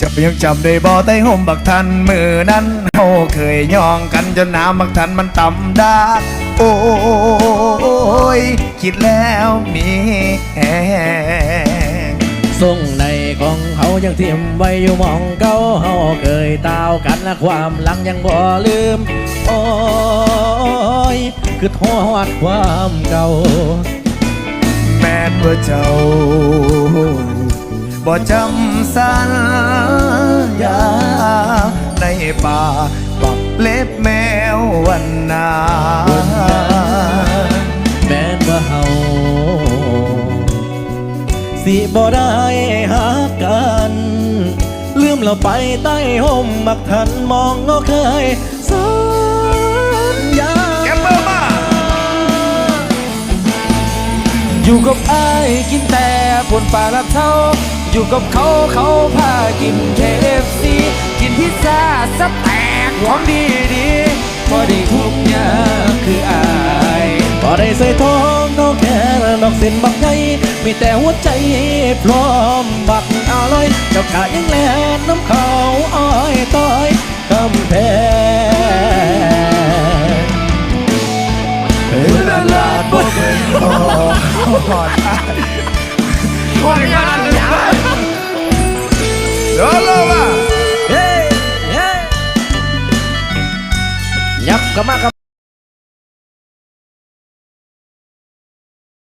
จะยังจำได้บ่ใต้ห่มบักทันมือนั้นเฮาเคยย่องกันจนน้ำบักทันมันต่ำดากโอ้ยคิดแล้วมีแหงส่งในของเขายังเทียมไว้อยู่หมองเก่าเฮาเคยตาวกันและความหลังยังบ่ลืม โอ้ยคือทอดความเก่าแม้นว่าเจ้า บ่จำสัญญา ในป่าปักเล็บแมววันนาแม้นว่าเฮาสิบ่ได้หากันลืมเราไปใต้ห่มมักทันมองเงาเคยสัญญาแกมเบอร์มาอยู่กับไอ้ายกินแต่ผลปลาละเท่า อยู่กับเขาเขาพากินเคฟซีกินพิซซ่าสแต็กของดีดีๆพอได้ทุกอย่างคืออายพอได้ใส่ทองนอกแค่ดอกเส้นบักใหญ่มีแต่หัวใจพร้อมบักอร่อย เจ้ากะยังแลนน้ำเขาอ้อยต้อยคำแพงเฮ้ยละลาดบ่เป็นพอหอดตายหอดกัน ยับก็มากับ